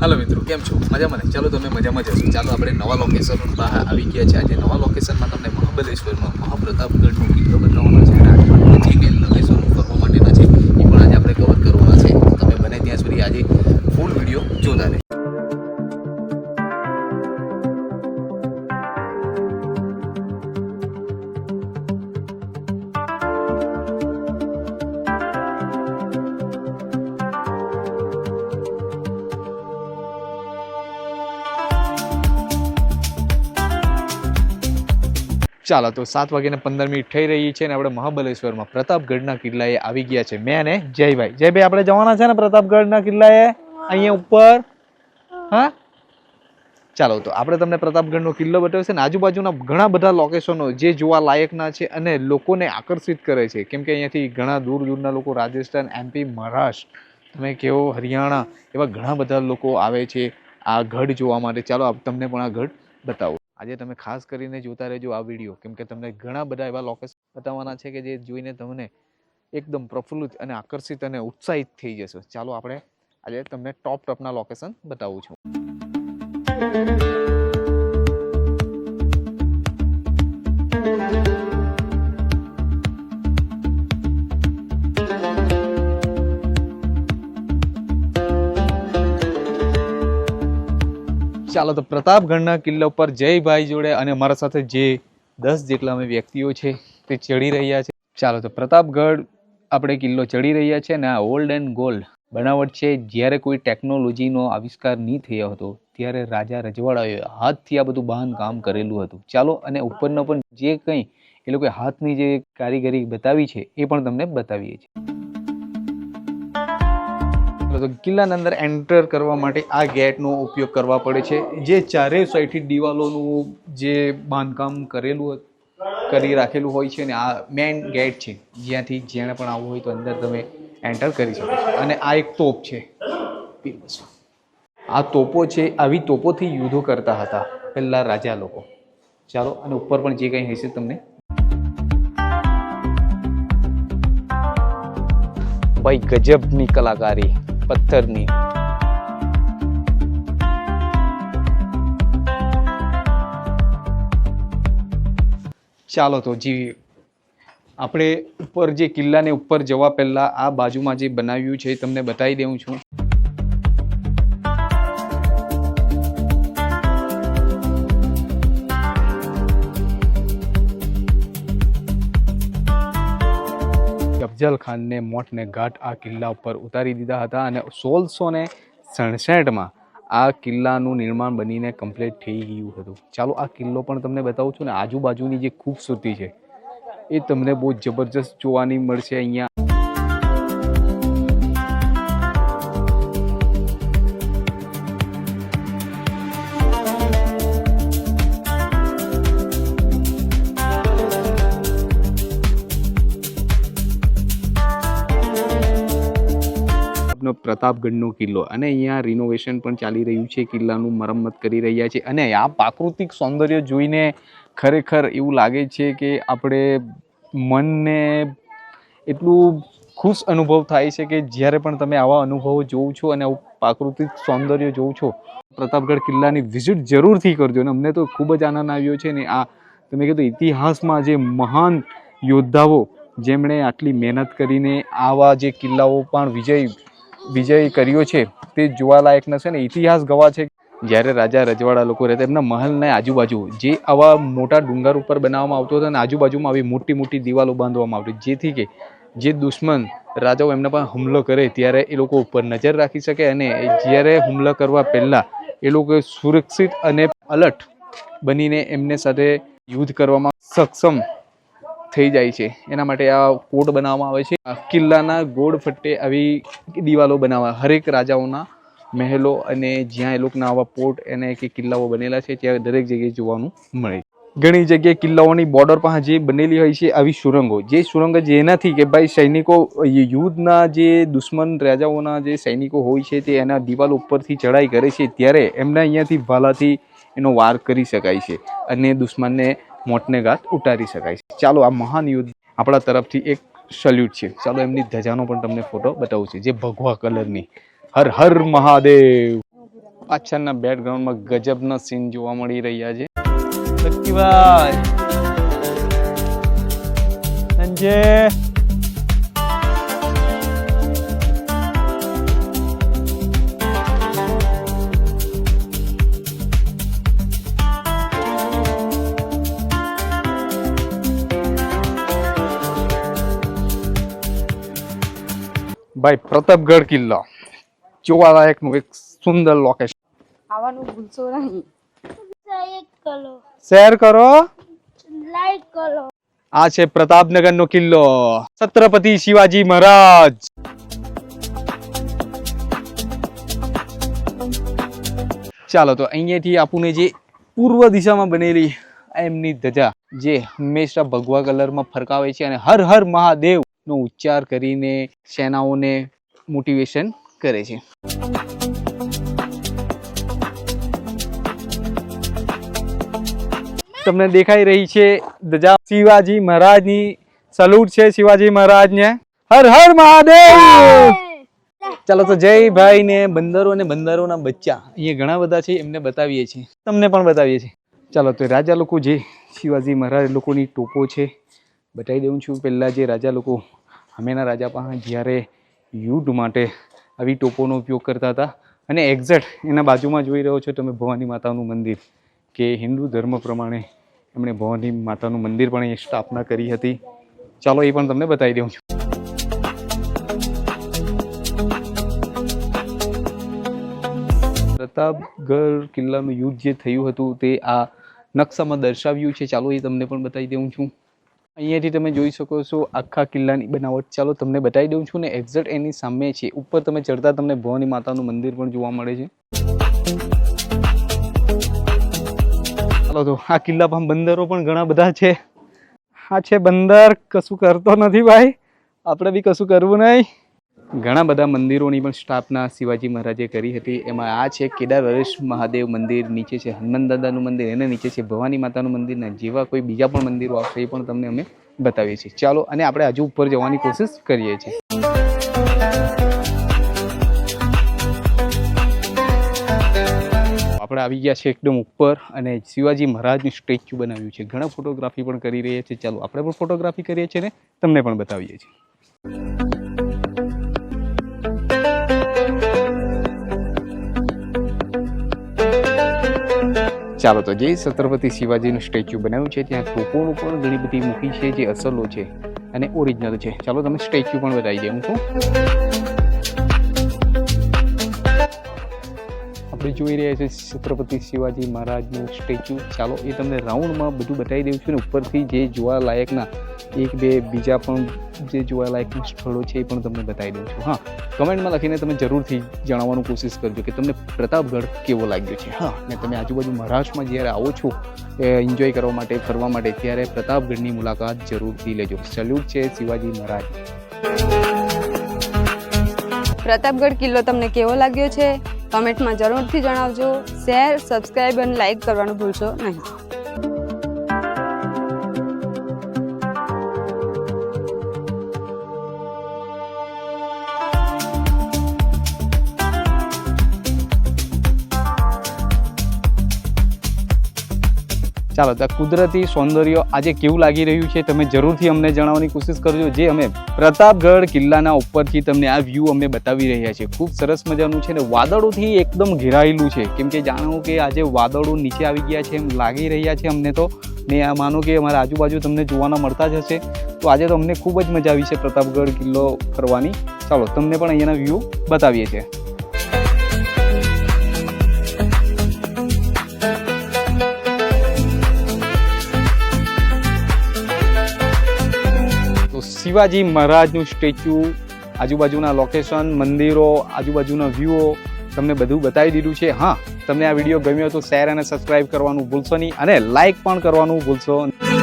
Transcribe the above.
હાલો મિત્રો, કેમ છો? મજામાં ને? ચાલો તમે મજામાં જશો ચાલો આપણે નવા લોકેશન બહાર આવી ગયા છે. આજે નવા લોકેશનમાં તમને મહાબલેશ્વરમાં મહાપ્રતાપગઢનો કિલ્લો બતાવવાનો છે. ચાલો, તો સાત વાગ્યાને પંદર મિનિટ થઈ રહી છે અને આપણે મહાબલેશ્વરમાં પ્રતાપગઢના કિલ્લાએ આવી ગયા છે. મેં અને જયભાઈ. જયભાઈ, આપણે જવાના છે ને પ્રતાપગઢના કિલ્લાએ? અહીંયા ઉપર? હા? ચાલો, તો આપણે તમને પ્રતાપગઢનો કિલ્લો બતાવ્યો છે ને, આજુબાજુના ઘણા બધા લોકેશનો જે જોવા લાયકના છે અને લોકોને આકર્ષિત કરે છે. કેમ કે અહીંયાથી ઘણા દૂર દૂરના લોકો રાજસ્થાન એમપી મહારાષ્ટ્ર, તમે કેવો હરિયાણા, એવા ઘણા બધા લોકો આવે છે આ ગઢ જોવા માટે. ચાલો તમને પણ આ ગઢ બતાવું. આજે તમે ખાસ કરીને જોતા રહેજો આ વીડિયો. કેમ કે તમને ઘણા બધા એવા લોકેશન બતાવવાના છે કે જે જોઈને તમને એકદમ પ્રફુલ્લિત અને આકર્ષિત અને ઉત્સાહિત થઈ જશો. ચાલો આપણે આજે તમને ટોપ ટોપના લોકેશન બતાવું છું. ચાલો તો પ્રતાપગઢના કિલ્લા ઉપર જયભાઈ જોડે અને મારા સાથે જે દસ જેટલા અમે વ્યક્તિઓ છે તે ચડી રહ્યા છે. ચાલો તો પ્રતાપગઢ આપણે કિલ્લો ચડી રહ્યા છે અને આ ઓલ્ડ એન્ડ ગોલ્ડ બનાવટ છે. જ્યારે કોઈ ટેકનોલોજીનો આવિષ્કાર નહીં થયો હતો, ત્યારે રાજા રજવાડાઓએ હાથથી આ બધું બાંધકામ કરેલું હતું. ચાલો અને ઉપરનો પણ જે કંઈ એ લોકોએ હાથની જે કારીગરી બતાવી છે, એ પણ તમને બતાવીએ છીએ. તો કિલ્લાના અંદર એન્ટર કરવા માટે આ ગેટનો ઉપયોગ કરવા પડે છે. જે ચારે સાઈડથી દિવાલોનું જે બાંધકામ કરેલું કરી રાખેલું હોય છે ને આ મેઇન ગેટ છે. જ્યાંથી જેણે પણ આવવું હોય તો અંદર તમે એન્ટર કરી શકો અને આ એક તોપ છે. આ તોપો છે, આવી તોપોથી યુદ્ધો કરતા હતા પહેલાં રાજા લોકો. ચાલો, અને ઉપર પણ જે કંઈ હશે તમને. ભાઈ ગજબની કલાકારી. પથ્થરની. ચાલો તો જી આપણે ઉપર જે કિલ્લાને ઉપર જવા પહેલાં આ બાજુમાં જે બનાવ્યું છે એ તમને બતાવી દઉં છું. અફજલ ખાનને મોટને ઘાટ આ કિલ્લા ઉપર ઉતારી દીધા હતા અને સોળસો ને સડસઠમાં આ કિલ્લાનું નિર્માણ બનીને કમ્પ્લીટ થઈ ગયું હતું. ચાલો આ કિલ્લો પણ તમને બતાવું છું ને આજુબાજુની જે ખૂબસૂરતી છે, એ તમને બહુ જબરજસ્ત જોવાની મળશે અહીંયા. પ્રતાપગઢનો કિલ્લો. અને અહીંયા રિનોવેશન પણ ચાલી રહ્યું છે. કિલ્લાનું મરમ્મત કરી રહ્યા છે. અને આ પ્રાકૃતિક સૌંદર્ય જોઈને ખરેખર એવું લાગે છે કે આપણે મનને એટલું ખુશ અનુભવ થાય છે કે જ્યારે પણ તમે આવા અનુભવો જોઉં છો અને આવું પ્રાકૃતિક સૌંદર્ય જોઉં છો, પ્રતાપગઢ કિલ્લાની વિઝિટ જરૂરથી કરજો. અને અમને તો ખૂબ જ આનંદ આવ્યો છે ને આ તમે કીધું ઇતિહાસમાં જે મહાન યોદ્ધાઓ જેમણે આટલી મહેનત કરીને આવા જે કિલ્લાઓ પણ વિજય વિજય કર્યો છે, તે જોવાલાયક નથી ને ઇતિહાસ ગવા છે. જ્યારે રાજા રજવાડા લોકો રહેતા, એમના મહેલને આજુબાજુ જે આવા મોટા ડુંગર ઉપર બનાવવામાં આવતો હતો અને આજુબાજુમાં આવી મોટી મોટી દિવાલો બાંધવામાં આવતી, જેથી કે જે દુશ્મન રાજાઓ એમના પર હુમલો કરે ત્યારે એ લોકો ઉપર નજર રાખી શકે અને જ્યારે હુમલો કરવા પહેલાં એ લોકો સુરક્ષિત અને અલર્ટ બનીને એમને સાથે યુદ્ધ કરવામાં સક્ષમ થઈ જાય છે. એના માટે આ કોટ બનાવવામાં આવે છે. કિલ્લાના ગોળ ફટ્ટે આવી દિવાલો બનાવવા. હરેક રાજાઓના મહેલો અને જ્યાં એ લોકોના આવા પોર્ટ અને કે કિલ્લાઓ બનેલા છે, ત્યાં દરેક જગ્યાએ જોવાનું મળે ઘણી જગ્યાએ કિલ્લાઓની બોર્ડર પાસે જે બનેલી હોય છે આવી સુરંગો. જે સુરંગ જેનાથી કે ભાઈ સૈનિકો યુદ્ધના જે દુશ્મન રાજાઓના જે સૈનિકો હોય છે તે એના દિવાલ ઉપરથી ચડાઈ કરે છે. ત્યારે એમના અહીંયાથી ભાલાથી એનો વાર કરી શકાય છે અને દુશ્મનને મોટને ઘાત ઉતારી શકાય છે. ચાલો, આ મહાન યુદ્ધ આપણા તરફથી એક સલ્યુટ છે. ચાલો, એમની ધજાનો પણ તમને ફોટો બતાવું છું, જે ભગવા કલરની હર હર મહાદેવ. પાછળના બેકગ્રાઉન્ડમાં ગજબના સીન જોવા મળી રહ્યા છે. લક્કીભાઈ સંજય. ભાઈ પ્રતાપગઢ કિલ્લો. જોવાલાયકનું એક સુંદર લોકેશન આવવાનું ભૂલશો નહીં. શેર કરો. લાઈક કરો. આ છે પ્રતાપનગરનો કિલ્લો. છત્રપતિ શિવાજી મહારાજ. ચાલો તો અહીંયાથી આપણને જે પૂર્વ દિશામાં બનેલી એમની ધજા જે હંમેશા ભગવા કલરમાં ફરકાવે છે અને હર હર મહાદેવ નો ઉચ્ચાર કરીને સેનાઓને મોટિવેશન કરે છે. તમને દેખાઈ રહી છે ધજા શિવાજી મહારાજની સલૂટ છે શિવાજી મહારાજને. હર હર મહાદેવ! ચાલો તો જય ભાઈ ને બંદરો અને બંદરોના બચ્ચા. અહીંયા ઘણા બધા છે, એમને બતાવીએ છીએ. તમને પણ બતાવીએ છીએ. ચાલો તો રાજા લોકો જે શિવાજી મહારાજ લોકોની ટોપો છે, બતાવી દઉં છું. પહેલાં જે રાજા લોકો હમેના રાજા પણ જ્યારે યુદ્ધ માટે આવી ટોપોનો ઉપયોગ કરતા હતા અને એક્ઝેક્ટ એના બાજુમાં જોઈ રહ્યો છો તમે ભવાની માતાનું મંદિર કે હિન્દુ ધર્મ પ્રમાણે એમણે ભવાની માતાનું મંદિર પણ અહીં સ્થાપના કરી હતી. ચાલો એ પણ તમને બતાવી દઉં છું. પ્રતાપગઢ કિલ્લાનું યુદ્ધ જે થયું હતું તે આ નકશામાં દર્શાવ્યું છે. ચાલો એ તમને પણ બતાવી દઉં છું. અહીંયાથી તમે જોઈ શકો છો આખા કિલ્લાની બનાવટ. ચાલો તમને બતાવી દઉં છું ને એક્ઝેક્ટ એની સામે છે. ઉપર તમે ચડતા તમને ભવાની માતાનું મંદિર પણ જોવા મળે છે. ચાલો તો આ કિલ્લા પર બંદરો પણ ઘણા બધા છે. આ છે બંદર. કશું કરતો નથી ભાઈ. આપણે બી કશું કરવું નહીં. ઘણા બધા મંદિરોની પણ સ્થાપના શિવાજી મહારાજે કરી હતી. એમાં આ છે કેદાર હરેશ મહાદેવ મંદિર, નીચે છે હનુમાન દાદાનું મંદિર એને નીચે છે ભવાની માતાનું મંદિર ને જેવા કોઈ બીજા પણ મંદિરો આવશે એ પણ તમને અમે બતાવીએ છીએ. ચાલો, અને આપણે હજુ ઉપર જવાની કોશિશ કરીએ છીએ. આપણે આવી ગયા છે એકદમ ઉપર અને શિવાજી મહારાજનું સ્ટેચ્યુ બનાવ્યું છે. ઘણા ફોટોગ્રાફી પણ કરી રહ્યા છે. ચાલો, આપણે પણ ફોટોગ્રાફી કરીએ છીએ ને, તમને પણ બતાવીએ છીએ. ચાલો તો જે છત્રપતિ શિવાજીનું સ્ટેચ્યુ બનાવ્યું છે, ત્યાં તોપોનું પણ ઘણી બધી મૂકી છે, જે અસલો છે અને ઓરિજિનલ છે. ચાલો તમે સ્ટેચ્યુ પણ બતાવી દઉં છું આપણે જોઈ રહ્યા છે છત્રપતિ શિવાજી મહારાજનું સ્ટેચ્યુ. ચાલો એ તમને રાઉન્ડમાં બધું બતાવી દઉં છું ને ઉપરથી જે જોવાલાયકના એક, બે, બીજા પણ જે જોવાલાયક સ્થળો છે એ પણ તમને બતાવી દઉં છું. હા, કમેન્ટમાં લખીને તમે જરૂરથી જણાવવાનું કોશિશ કરજો કે તમને પ્રતાપગઢ કેવો લાગ્યો છે. હા, ને તમે આજુબાજુ મહારાષ્ટ્રમાં જ્યારે આવો છો એન્જોય કરવા માટે, ફરવા માટે, ત્યારે પ્રતાપગઢની મુલાકાત જરૂરથી લેજો. સલ્યુટ છે શિવાજી મહારાજ. પ્રતાપગઢ કિલ્લો તમને કેવો લાગ્યો છે? કમેન્ટમાં જરૂરથી જણાવજો. શેર સબસ્ક્રાઈબ અને લાઈક કરવાનું ભૂલશો નહીં. ચાલો, તો કુદરતી સૌંદર્ય આજે કેવું લાગી રહ્યું છે તમે જરૂરથી અમને જણાવવાની કોશિશ કરજો, જે અમે પ્રતાપગઢ કિલ્લાના ઉપરથી તમને આ વ્યૂ અમે બતાવી રહ્યા છીએ. ખૂબ સરસ મજાનું છે ને વાદળોથી એકદમ ઘેરાયેલું છે. કેમ કે જાણો કે આજે વાદળો નીચે આવી ગયા છે એમ લાગી રહ્યા છે અમને તો. ને આ માનો કે અમારા આજુબાજુ તમને જોવાના મળતા જ હશે. તો આજે તો અમને ખૂબ જ મજા આવી છે પ્રતાપગઢ કિલ્લો ફરવાની. ચાલો, તમને પણ અહીંયાના વ્યૂ બતાવીએ છીએ. શિવાજી મહારાજનું સ્ટેચ્યુ, આજુબાજુના લોકેશન મંદિરો, આજુબાજુના વ્યૂઓ તમને બધું બતાવી દીધું છે હા, તમને આ વીડિયો ગમ્યો તો શેર અને સબસ્ક્રાઇબ કરવાનું ભૂલશો નહીં અને લાઈક પણ કરવાનું ભૂલશો નહીં.